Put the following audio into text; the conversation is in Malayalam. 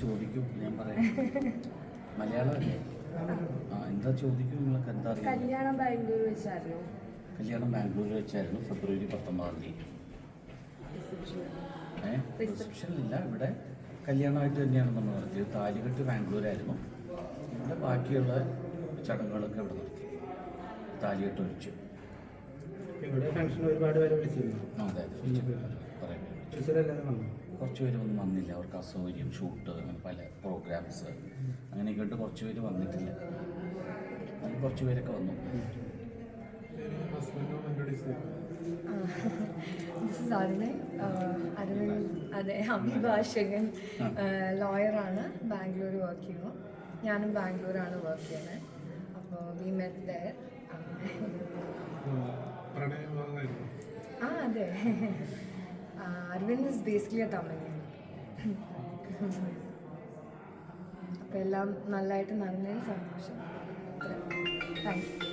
ചോദിക്കും ഞാൻ പറയാം. മലയാളമല്ലേ? ആ എന്താ ചോദിക്കും? നിങ്ങൾക്ക് എന്താ അറിയാം? കല്യാണം ബാംഗ്ലൂർ വെച്ചായിരുന്നു. കല്യാണം ബാംഗ്ലൂരിൽ വെച്ചായിരുന്നു ഫെബ്രുവരി പത്തൊമ്പതാം തീയതി. ഏഹ് റിസപ്ഷൻ ഇല്ല. ഇവിടെ കല്യാണമായിട്ട് തന്നെയാണ് നമ്മൾ നടത്തിയത് താലികെട്ട് ബാംഗ്ലൂരായിരുന്നു. ഇവിടെ ബാക്കിയുള്ള ചടങ്ങുകളൊക്കെ ഇവിടെ നടത്തി. താലികെട്ട് ഒഴിച്ചു. ഇവിടെ ഫംഗ്ഷൻ ഒരുപാട് പേരെ വിളിച്ചിരുന്നു. അതെ. പറയാം കുറച്ച് പേര് ഒന്നും വന്നില്ല. അവർക്ക് അസൗകര്യം ഷൂട്ട് അങ്ങനെ പല പ്രോഗ്രാംസ് അങ്ങനെ കേട്ട് കുറച്ച് പേര് വന്നിട്ടില്ല. അതിൽ കുറച്ച് പേരൊക്കെ വന്നു. അരുണൻ അരുണൻ അതെ അഭിഭാഷകൻ ലോയറാണ് ബാംഗ്ലൂർ വർക്ക് ചെയ്യുന്നു. ഞാനും ബാംഗ്ലൂരാണ് വർക്ക് ചെയ്യുന്നത് അപ്പോൾ വി മെറ്റ് ദയർ ആ അതെ. Aravind is basically a Tamil അപ്പോൾ എല്ലാം നല്ലതായിട്ട് നടന്നതിന് സന്തോഷം. Thank you